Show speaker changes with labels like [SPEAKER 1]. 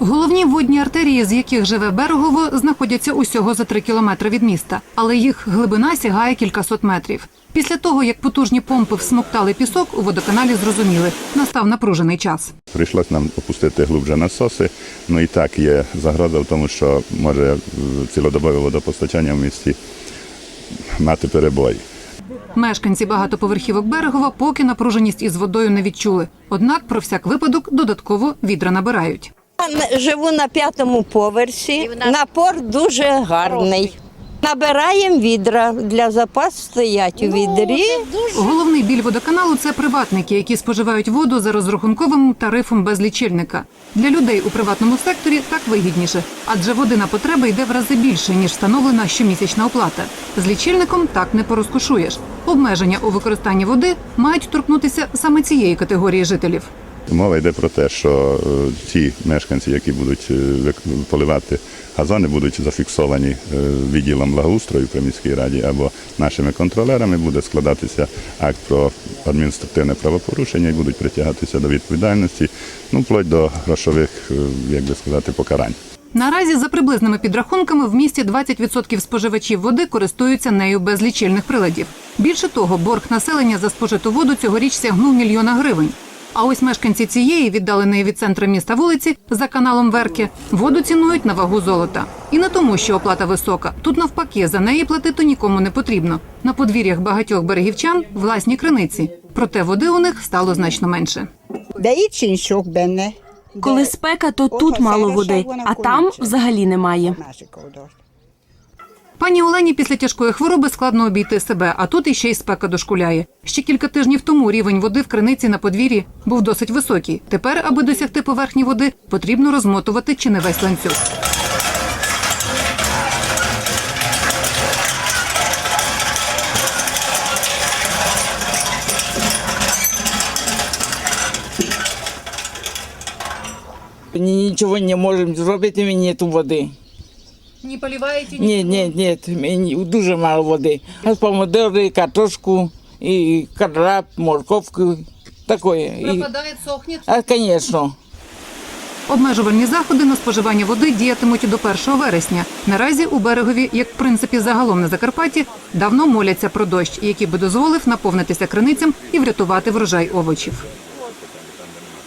[SPEAKER 1] Головні водні артерії, з яких живе Берегово, знаходяться усього за три кілометри від міста, але їх глибина сягає кількасот метрів. Після того, як потужні помпи всмоктали пісок, у водоканалі зрозуміли, настав напружений час.
[SPEAKER 2] Прийшлось нам опустити глибже насоси. Ну і так є загроза в тому, що може цілодобове водопостачання в місті мати перебої.
[SPEAKER 1] Мешканці багатоповерхівок Берегова поки напруженість із водою не відчули. Однак про всяк випадок додатково відра набирають.
[SPEAKER 3] Живу на п'ятому поверсі. Напор дуже гарний. Набираємо відра. Для запас стоять у відрі.
[SPEAKER 1] Головний біль водоканалу це приватники, які споживають воду за розрахунковим тарифом без лічильника. Для людей у приватному секторі так вигідніше, адже води на потреби йде в рази більше ніж встановлена щомісячна оплата. З лічильником так не порозкошуєш. Обмеження у використанні води мають торкнутися саме цієї категорії жителів.
[SPEAKER 2] Мова йде про те, що е, ті мешканці, які будуть е, поливати газони, будуть зафіксовані е, відділом благоустрою при міській раді або нашими контролерами. Буде складатися акт про адміністративне правопорушення і будуть притягатися до відповідальності, ну вплоть до грошових, як би сказати, покарань.
[SPEAKER 1] Наразі за приблизними підрахунками в місті 20% споживачів води користуються нею без лічильних приладів. Більше того, борг населення за спожиту воду цьогоріч сягнув мільйона гривень. А ось мешканці цієї віддаленої від центра міста вулиці за каналом Верки воду цінують на вагу золота. І не тому, що оплата висока. Тут навпаки за неї платити нікому не потрібно. На подвір'ях багатьох берегівчан власні криниці. Проте води у них стало значно менше.
[SPEAKER 4] Sincs sok.
[SPEAKER 5] Коли спека, то тут мало води, а там взагалі немає.
[SPEAKER 1] Пані Олені після тяжкої хвороби складно обійти себе, а тут іще й спека дошкуляє. Ще кілька тижнів тому рівень води в криниці на подвір'ї був досить високий. Тепер, аби досягти поверхні води, потрібно розмотувати чи не весь ланцюг.
[SPEAKER 6] Ні- Нічого не можемо зробити, мені нету води.
[SPEAKER 1] Не поліваєте
[SPEAKER 6] Ні, ні, ні, мені дуже мало води. А помидори, картошку, і краб, морковку, такое. І,
[SPEAKER 1] сохне.
[SPEAKER 6] а, звісно.
[SPEAKER 1] Обмежувальні заходи на споживання води діятимуть до 1 вересня. Наразі у берегові, як в принципі загалом на Закарпатті, давно моляться про дощ, який би дозволив наповнитися криницям і врятувати врожай овочів.